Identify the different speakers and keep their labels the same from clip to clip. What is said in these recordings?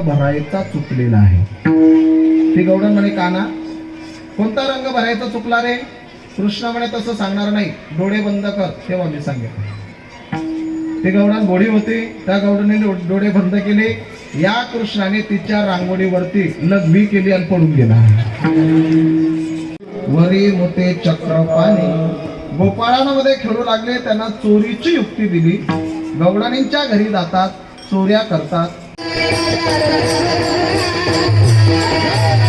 Speaker 1: भरायचा चुकलेला आहे. ते गौडन म्हणे काना कोणता रंग भरायचा चुकला रे? कृष्ण म्हणे तसं सांगणार नाही. डोळे बंद कर. तेव्हा मी सांगितलं. ते गौडान गोडी होते. त्या गौडाने डोळे बंद केले. या कृष्णाने तिच्या रांगोळीवरती लघवी केली आणि पडून गेला. वरी मोते चक्र पाणी. गोपाळांमध्ये खेळू लागले. त्यांना चोरीची युक्ती दिली. गौडाणींच्या घरी जातात चोऱ्या करतात. Thank you.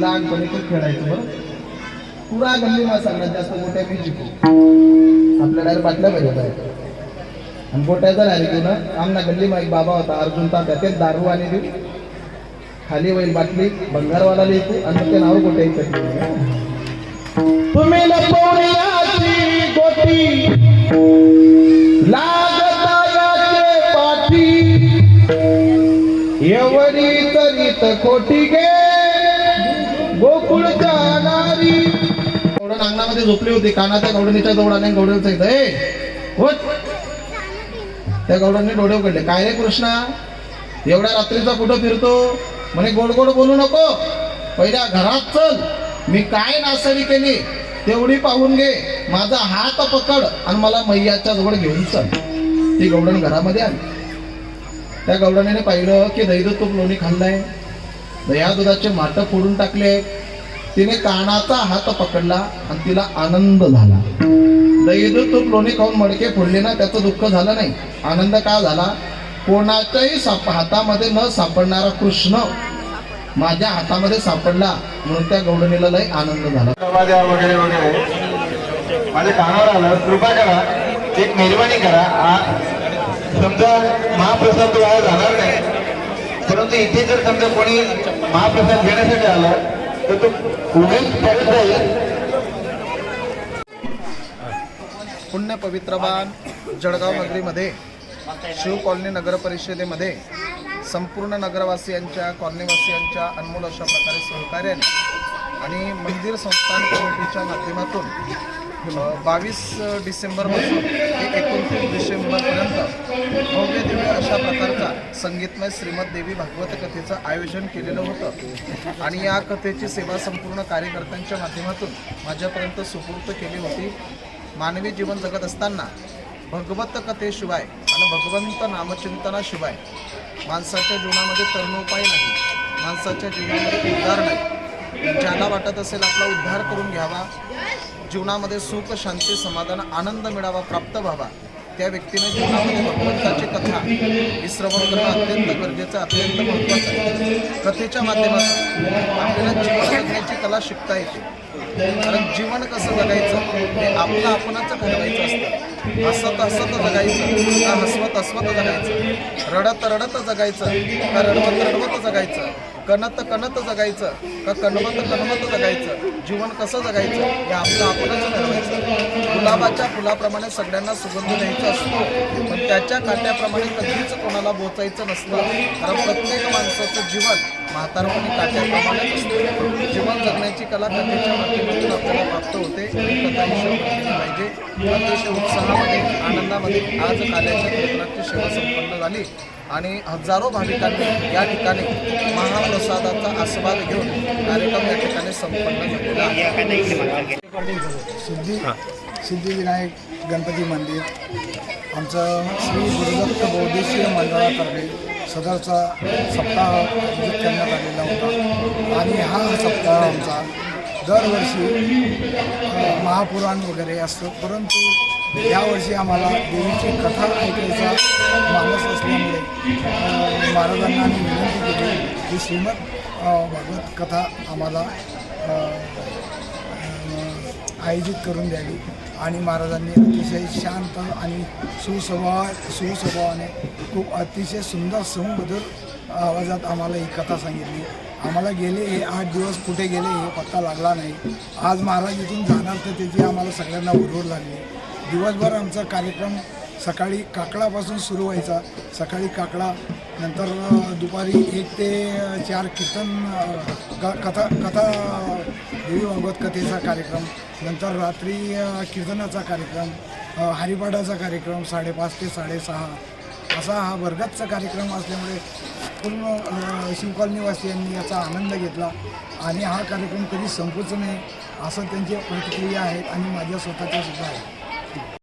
Speaker 1: लहानपणी खूप खेळायचो बरं. पुरा गल्ली मला सगळ्यात जास्त मोठ्या मी शिकू. आपल्या डायरेक्ट बाटल्या पाहिजे होत्या आणि गोट्याचा डायरेक्ट घेऊन आमना गल्ली मा एक बाबा होता अर्जुन तात्या तेच दारू आणि देऊ. खाली होईल बाटली बंगारवाला लिहितो आणि ते नाव गोटे तुम्ही गोटी. लागता एवढी तरीत खोटी गे. गोकुळ जाणारी. गौडण अंगणामध्ये झोपली होती. कानाच्या गौडणीच्या जवळाने गौडण इथं ए त्या गौडांनी डोळे उघडले. काय रे कृष्णा? एवढ्या रात्रीचा कुठं फिरतो? म्हणे गोड गोड बोलू नको. पहिल्या घरात चल. मी काय नासाडी केली तेवढी पाहून घे. माझा हात पकड आणि मला मैयाच्या जवळ घेऊन चल. ती गौडण घरामध्ये आली. त्या गौडणीने पाहिलं की दही तूप लोणी खाल्लाय. दह्या दुधाचे माट फोडून टाकले. तिने कानाचा हात पकडला आणि तिला आनंद झाला. दही तूप लोणी खाऊन मडके फोडले ना त्याचं दुःख झालं नाही. आनंद का झाला? कोणाच्याही साप हातामध्ये न सापडणारा कृष्ण माझ्या हातामध्ये सापडला म्हणून त्या गौडणीला लय आनंद झाला.
Speaker 2: वगैरे वगैरे. माझ्या कानावर आलं. कृपा करा. एक मेहरबानी करा. समजा महाप्रसाद वाया जाणार नाही परंतु इथे जर समजा कोणी महाप्रसाद घेण्यासाठी आला तर तो उभेच परत जाईल
Speaker 1: पुण्य पवित्रबान जळगाव नगरीमध्ये शिव कॉलनी नगर परिषदेमध्ये संपूर्ण नगरवासियांच्या कॉलनीवासियांच्या अनमोल अशा प्रकारे सहकार्याने आणि मंदिर संस्थान कमिटीच्या माध्यमातून बावीस डिसेंबरपासून ते एकोणतीस डिसेंबरपर्यंत भव्य दिव्य अशा प्रकारचा संगीतमय श्रीमद देवी भागवत कथेचं आयोजन केलेलं होतं. आणि या कथेची सेवा संपूर्ण कार्यकर्त्यांच्या माध्यमातून माझ्यापर्यंत सुपूर्त केली होती. मानवी जीवन जगत असताना भगवत कथेशिवाय आणि भगवंत नामचिंतनाशिवाय माणसाच्या जीवनामध्ये तरुणोपाय नाही माणसाच्या जीवनामध्ये उद्धार नाही. ज्याला वाटत असेल आपला उद्धार करून घ्यावा जीवनामध्ये सुख शांती समाधान आनंद मिळावा प्राप्त व्हावा. त्या व्यक्तीने जीवनामध्ये भगवंताची कथा ही श्रवण करणं अत्यंत गरजेचं अत्यंत महत्त्वाचं आहे. कथेच्या माध्यमातून आपल्याला जीवन जगण्याची कला शिकता येते. कारण जीवन कसं जगायचं हे आपलं आपणच ठरवायचं असतं. हसत हसत जगायचं का हसवत हसवत जगायचं. रडत रडत जगायचं का रडवत रडवत जगायचं? कणत कणत जगायचं. का कणमत कणवत जगायचं. जीवन कसं जगायचं हे आपलं आपणच ठरवायचं. गुलाबाच्या फुलाप्रमाणे सगळ्यांना सुगंध द्यायचा असतो. पण त्याच्या काट्याप्रमाणे कधीच कोणाला बोचायचं नसतं कारण प्रत्येक माणसाचं जीवन म्हातारपणी काट्याप्रमाणेच असतं. जीवन जगण्याची कला कथेच्या माध्यमातून आपल्याला प्राप्त होते. ही कथा पाहिजे. अतिशय उत्साहामध्ये आनंदामध्ये आज काल्याच्या कीर्तनाची सेवा संपन्न झाली. आणि हजारो भाविकांनी या ठिकाणी महाप्रसादाचा आस्वाद घेऊन कार्यक्रम या ठिकाणी संपन्न झालेला आहे.
Speaker 3: सिद्धी सिद्धिविनायक गणपती मंदिर. आमचं श्री गुरुदत्त बौद्धेश्वर मंडळातर्फे सदरचा सप्ताह आयोजित करण्यात आलेला होता. आणि हा सप्ताह आमचा दरवर्षी महापुराण वगैरे असतं. परंतु यावर्षी आम्हाला देवीची कथा ऐकायचा मानस असल्यामुळे महाराजांना आम्ही विनंती केली की श्रीमद भागवत कथा आम्हाला आयोजित करून द्यावी. आणि महाराजांनी अतिशय शांत आणि सुस्वभाव सुस्वभावाने खूप अतिशय सुंदर सममधुर आवाजात आम्हाला ही कथा सांगितली. आम्हाला गेले हे आठ दिवस कुठे गेले हे पत्ता लागला नाही. आज महाराज इथून जाणार तर त्याची आम्हाला सगळ्यांना उरवड लागली. दिवसभर आमचा कार्यक्रम सकाळी काकडापासून सुरू व्हायचा. सकाळी काकडा नंतर दुपारी एक ते चार कीर्तन क- कथा कथा देवी भागवत कथेचा कार्यक्रम नंतर रात्री कीर्तनाचा कार्यक्रम हरिपाठाचा कार्यक्रम साडेपाच ते साडेसहा असा हा वर्गातचा कार्यक्रम असल्यामुळे पूर्ण शिवकॉलनीवासियांनी याचा आनंद घेतला आणि हा कार्यक्रम कधी संपूच नये असं त्यांची प्रतिक्रिया आहेत आणि माझ्या स्वतःच्या सुद्धा आहे